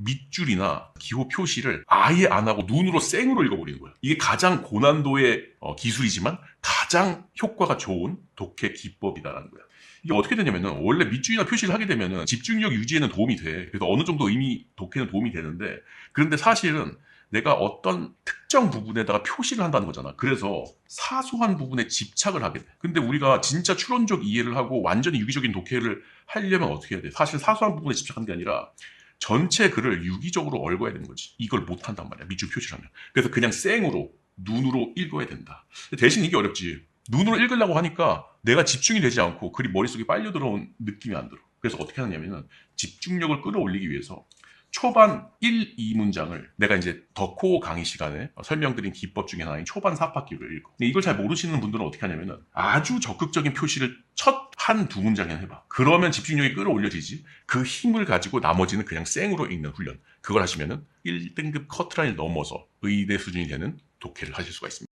밑줄이나 기호 표시를 아예 안 하고 눈으로 생으로 읽어버리는 거야. 이게 가장 고난도의 어, 기술이지만 가장 효과가 좋은 독해 기법이다라는 거야. 이게 어떻게 되냐면은 원래 밑줄이나 표시를 하게 되면은 집중력 유지에는 도움이 돼. 그래서 어느 정도 이미 독해는 도움이 되는데 그런데 사실은 내가 어떤 특정 부분에다가 표시를 한다는 거잖아. 그래서 사소한 부분에 집착을 하게 돼. 근데 우리가 진짜 추론적 이해를 하고 완전히 유기적인 독해를 하려면 어떻게 해야 돼? 사실 사소한 부분에 집착하는 게 아니라 전체 글을 유기적으로 얽어야 되는 거지. 이걸 못 한단 말이야. 밑줄 표시를 하면. 그래서 그냥 생으로 눈으로 읽어야 된다. 대신 이게 어렵지. 눈으로 읽으려고 하니까 내가 집중이 되지 않고 글이 머릿속에 빨려 들어온 느낌이 안 들어. 그래서 어떻게 하냐면은 집중력을 끌어올리기 위해서 초반 1, 2문장을 내가 이제 덕호 강의 시간에 설명드린 기법 중에 하나인 초반 사파기를 읽어. 근데 이걸 잘 모르시는 분들은 어떻게 하냐면은 아주 적극적인 표시를 첫 한 두 문장에 해봐. 그러면 집중력이 끌어올려지지. 그 힘을 가지고 나머지는 그냥 생으로 읽는 훈련. 그걸 하시면은 1등급 커트라인을 넘어서 의대 수준이 되는 독해를 하실 수가 있습니다.